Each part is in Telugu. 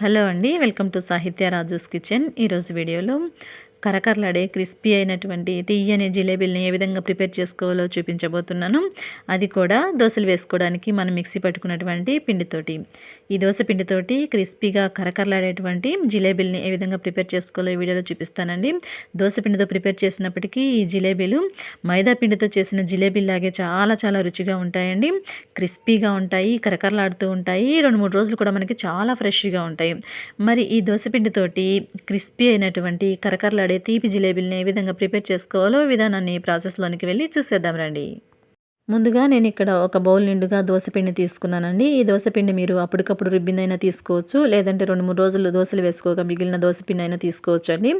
హలో అండి వెల్కమ్ టు సాహిత్య రాజూస్ కిచెన్. ఈరోజు వీడియోలో కరకరలాడే క్రిస్పీ అయినటువంటి తీయని జిలేబీల్ని ఏ విధంగా ప్రిపేర్ చేసుకోవాలో చూపించబోతున్నాను. అది కూడా దోశలు వేసుకోవడానికి మనం మిక్సీ పట్టుకున్నటువంటి పిండితోటి. ఈ దోశ పిండితోటి క్రిస్పీగా కరకరలాడేటువంటి జిలేబీల్ని ఏ విధంగా ప్రిపేర్ చేసుకోవాలో ఈ వీడియోలో చూపిస్తానండి. దోశ పిండితో ప్రిపేర్ చేసినప్పటికీ ఈ జిలేబీలు మైదా పిండితో చేసిన జిలేబీలాగే చాలా చాలా రుచిగా ఉంటాయండి. క్రిస్పీగా ఉంటాయి కరకరలాడుతూ ఉంటాయి. రెండు మూడు రోజులు కూడా మనకి చాలా ఫ్రెష్గా ఉంటాయి. మరి ఈ దోశ పిండితోటి క్రిస్పీ అయినటువంటి కరకరలాడే తీపి జిలేబీలని ఏ విధంగా ప్రిపేర్ చేసుకోవాలో విధానాన్ని ప్రాసెస్లోనికి వెళ్ళి చూసేద్దాం రండి. ముందుగా నేను ఇక్కడ ఒక బౌల్ నిండుగా దోశపిండి తీసుకున్నానండి. ఈ దోశపిండి మీరు అప్పటికప్పుడు రుబ్బిందైనా తీసుకోవచ్చు లేదంటే రెండు మూడు రోజులు దోశలు వేసుకోక మిగిలిన దోశపిండి అయినా తీసుకోవచ్చు అండి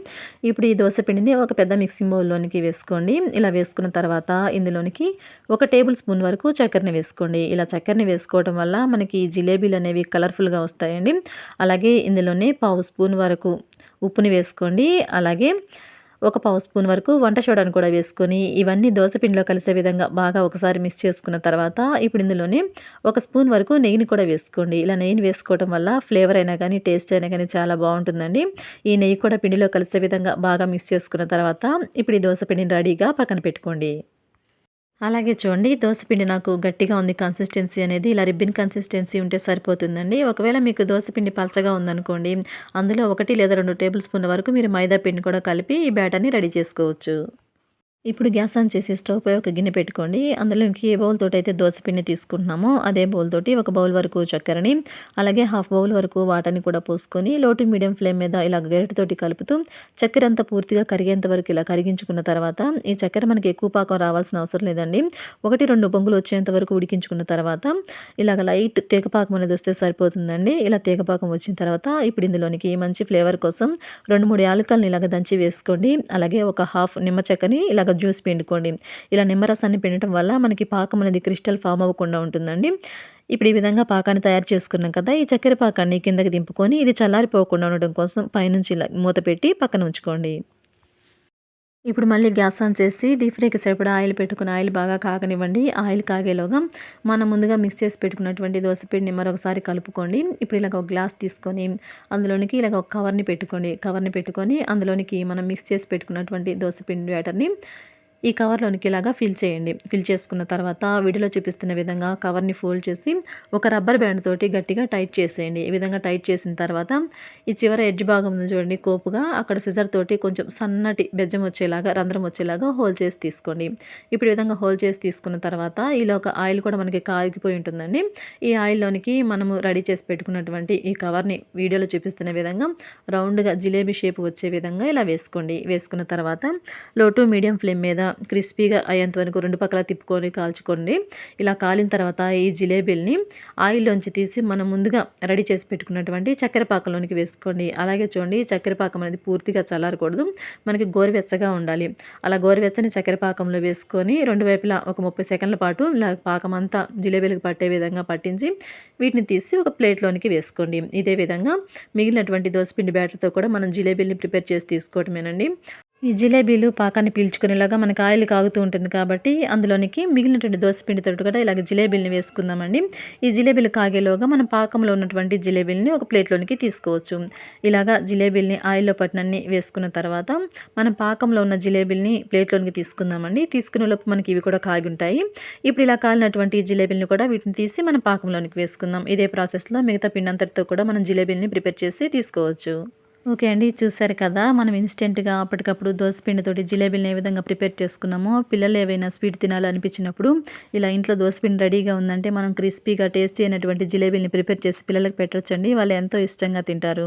ఇప్పుడు ఈ దోశపిండిని ఒక పెద్ద మిక్సింగ్ బౌల్లోనికి వేసుకోండి. ఇలా వేసుకున్న తర్వాత ఇందులోనికి ఒక టేబుల్ స్పూన్ వరకు చక్కెరని వేసుకోండి. ఇలా చక్కెరని వేసుకోవడం వల్ల మనకి జిలేబీలు అనేవి కలర్ఫుల్గా వస్తాయండి. అలాగే ఇందులోనే పావు స్పూన్ వరకు ఉప్పుని వేసుకోండి. అలాగే ఒక పావు స్పూన్ వరకు వంట సోడాను కూడా వేసుకొని ఇవన్నీ దోశపిండిలో కలిసే విధంగా బాగా ఒకసారి మిక్స్ చేసుకున్న తర్వాత ఇప్పుడు ఇందులోనే ఒక స్పూన్ వరకు నెయ్యిని కూడా వేసుకోండి. ఇలా నెయ్యిని వేసుకోవడం వల్ల ఫ్లేవర్ అయినా కానీ టేస్ట్ అయినా కానీ చాలా బాగుంటుందండి. ఈ నెయ్యి కూడా పిండిలో కలిసే విధంగా బాగా మిక్స్ చేసుకున్న తర్వాత ఇప్పుడు ఈ దోశపిండిని రెడీగా పక్కన పెట్టుకోండి. అలాగే చూడండి దోశపిండి నాకు గట్టిగా ఉంది కన్సిస్టెన్సీ అనేది. ఇలా రిబ్బిన్ కన్సిస్టెన్సీ ఉంటే సరిపోతుందండి. ఒకవేళ మీకు దోశపిండి పలచగా ఉందనుకోండి అందులో ఒకటి లేదా రెండు టేబుల్ స్పూన్ల వరకు మీరు మైదా పిండి కూడా కలిపి ఈ బ్యాటర్ని రెడీ చేసుకోవచ్చు. ఇప్పుడు గ్యాస్ ఆన్ చేసి స్టవ్ పై ఒక గిన్నె పెట్టుకోండి. అందులోకి ఏ బౌల్ తోటి అయితే దోశపిండి తీసుకుంటున్నామో అదే బౌల్ తోటి ఒక బౌల్ వరకు చక్కెరని అలాగే హాఫ్ బౌల్ వరకు వాటర్ని కూడా పోసుకొని లోటు మీడియం ఫ్లేమ్ మీద ఇలా గరిటతోటి కలుపుతూ చక్కెర అంతా పూర్తిగా కరిగేంత వరకు ఇలా కరిగించుకున్న తర్వాత ఈ చక్కెర మనకి ఎక్కువ పాకం రావాల్సిన అవసరం లేదండి. ఒకటి రెండు బొంగులు వచ్చేంత వరకు ఉడికించుకున్న తర్వాత ఇలాగ లైట్ తేగపాకం అనేది వస్తే సరిపోతుందండి. ఇలా తీగపాకం వచ్చిన తర్వాత ఇప్పుడు ఇందులోనికి మంచి ఫ్లేవర్ కోసం రెండు మూడు యాలకల్ని ఇలాగ దంచి వేసుకోండి. అలాగే ఒక హాఫ్ నిమ్మ చెక్కని ఇలాగ జ్యూస్ పిండుకోండి. ఇలా నిమ్మరసాన్ని పిండటం వల్ల మనకి పాకం అనేది క్రిస్టల్ ఫామ్ అవ్వకుండా ఉంటుందండి. ఇప్పుడు ఈ విధంగా పాకాన్ని తయారు చేసుకున్నాం కదా ఈ చక్కెర పాకాన్ని కిందకి దింపుకొని ఇది చల్లారిపోకుండా ఉండడం కోసం పైనుంచి ఇలా మూత పెట్టి పక్కన ఉంచుకోండి. ఇప్పుడు మళ్ళీ గ్యాస్ ఆన్ చేసి డీప్ ఫ్రైకి సరిపడా ఆయిల్ పెట్టుకుని ఆయిల్ బాగా కాగనివ్వండి. ఆయిల్ కాగేలోగా మనం ముందుగా మిక్స్ చేసి పెట్టుకున్నటువంటి దోశపిండిని మరొకసారి కలుపుకోండి. ఇప్పుడు ఇలాగ ఒక గ్లాస్ తీసుకొని అందులోనికి ఇలాగ ఒక కవర్ని పెట్టుకోండి. కవర్ని పెట్టుకొని అందులోనికి మనం మిక్స్ చేసి పెట్టుకున్నటువంటి దోశపిండి బ్యాటర్ని ఈ కవర్లోనికి ఇలాగా ఫిల్ చేయండి. ఫిల్ చేసుకున్న తర్వాత వీడియోలో చూపిస్తున్న విధంగా కవర్ని ఫోల్డ్ చేసి ఒక రబ్బర్ బ్యాండ్ తోటి గట్టిగా టైట్ చేసేయండి. ఈ విధంగా టైట్ చేసిన తర్వాత ఈ చివర ఎడ్జ్ భాగం చూడండి కోపుగా అక్కడ సిజర్ తోటి కొంచెం సన్నటి బెజ్జం వచ్చేలాగా రంధ్రం వచ్చేలాగా హోల్ చేసి తీసుకోండి. ఇప్పుడు ఈ విధంగా హోల్ చేసి తీసుకున్న తర్వాత ఇలా ఒక ఆయిల్ కూడా మనకి కాగిపోయి ఉంటుందండి. ఈ ఆయిల్లోనికి మనము రెడీ చేసి పెట్టుకున్నటువంటి ఈ కవర్ని వీడియోలో చూపిస్తున్న విధంగా రౌండ్గా జిలేబీ షేప్ వచ్చే విధంగా ఇలా వేసుకోండి. వేసుకున్న తర్వాత లో టు మీడియం ఫ్లేమ్ మీద క్రిస్పీగా అయ్యేంత వరకు రెండు పక్కల తిప్పుకొని కాల్చుకోండి. ఇలా కాలిన తర్వాత ఈ జిలేబీల్ని ఆయిల్లోంచి తీసి మనం ముందుగా రెడీ చేసి పెట్టుకున్నటువంటి చక్కెర పాకంలోనికి వేసుకోండి. అలాగే చూడండి చక్కెర పాకం అనేది పూర్తిగా చల్లారకూడదు. మనకి గోరువెచ్చగా ఉండాలి. అలా గోరువెచ్చని చక్కెర పాకంలో వేసుకొని రెండు వైపులా ఒక ముప్పై సెకండ్ల పాటు ఇలా పాకం అంతా జిలేబీలకు పట్టే విధంగా పట్టించి వీటిని తీసి ఒక ప్లేట్లోనికి వేసుకోండి. ఇదే విధంగా మిగిలినటువంటి దోసపిండి బ్యాటర్తో కూడా మనం జిలేబీల్ని ప్రిపేర్ చేసి తీసుకోవటమేనండి. ఈ జిలేబీలు పాకాన్ని పీల్చుకునేలాగా మనకి ఆయిల్ కాగుతూ ఉంటుంది కాబట్టి అందులోనికి మిగిలినటువంటి దోశపిండితో కూడా ఇలాగ జిలేబీలని వేసుకుందామండి. ఈ జిలేబీలు కాగేలోగా మనం పాకంలో ఉన్నటువంటి జిలేబీలని ఒక ప్లేట్లోనికి తీసుకోవచ్చు. ఇలాగా జిలేబీలని ఆయిల్లో పట్టినన్ని వేసుకున్న తర్వాత మనం పాకంలో ఉన్న జిలేబీలని ప్లేట్లోనికి తీసుకుందామండి. తీసుకునే లోపు మనకి ఇవి కూడా కాగి ఉంటాయి ఇప్పుడు ఇలా కాలినటువంటి జిలేబీలను కూడా వీటిని తీసి మనం పాకంలోనికి వేసుకుందాం. ఇదే ప్రాసెస్లో మిగతా పిండి అంతటితో కూడా మనం జిలేబీలని ప్రిపేర్ చేసి తీసుకోవచ్చు. ఓకే అండి చూసారు కదా. మనం ఇన్స్టెంట్గా అప్పటికప్పుడు దోసపిండితోటి జిలేబీలను ఏ విధంగా ప్రిపేర్ చేసుకున్నామో పిల్లలు ఏవైనా స్వీట్ తినాలనిపించినప్పుడు ఇలా ఇంట్లో దోసపిండి రెడీగా ఉందంటే మనం క్రిస్పీగా టేస్టీ అయినటువంటి జిలేబీని ప్రిపేర్ చేసి పిల్లలకు పెట్టచ్చండి. వాళ్ళు ఎంతో ఇష్టంగా తింటారు.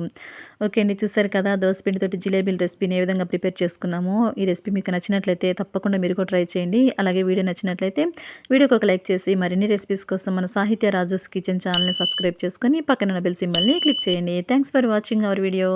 ఓకే అండి చూసారు కదా దోసపిండితోటి జిలేబీల రెసిపీని ఏ విధంగా ప్రిపేర్ చేసుకున్నామో ఈ రెసిపీ మీకు నచ్చినట్లయితే తప్పకుండా మీరు కూడా ట్రై చేయండి. అలాగే వీడియో నచ్చినట్లయితే వీడియోకి ఒక లైక్ చేసి మరిన్ని రెసిపీస్ కోసం మన సాహిత్య రాజోస్ కిచెన్ ఛానల్ని సబ్స్క్రైబ్ చేసుకొని పక్కన బెల్ సింబల్ని క్లిక్ చేయండి. Thanks for watching our video.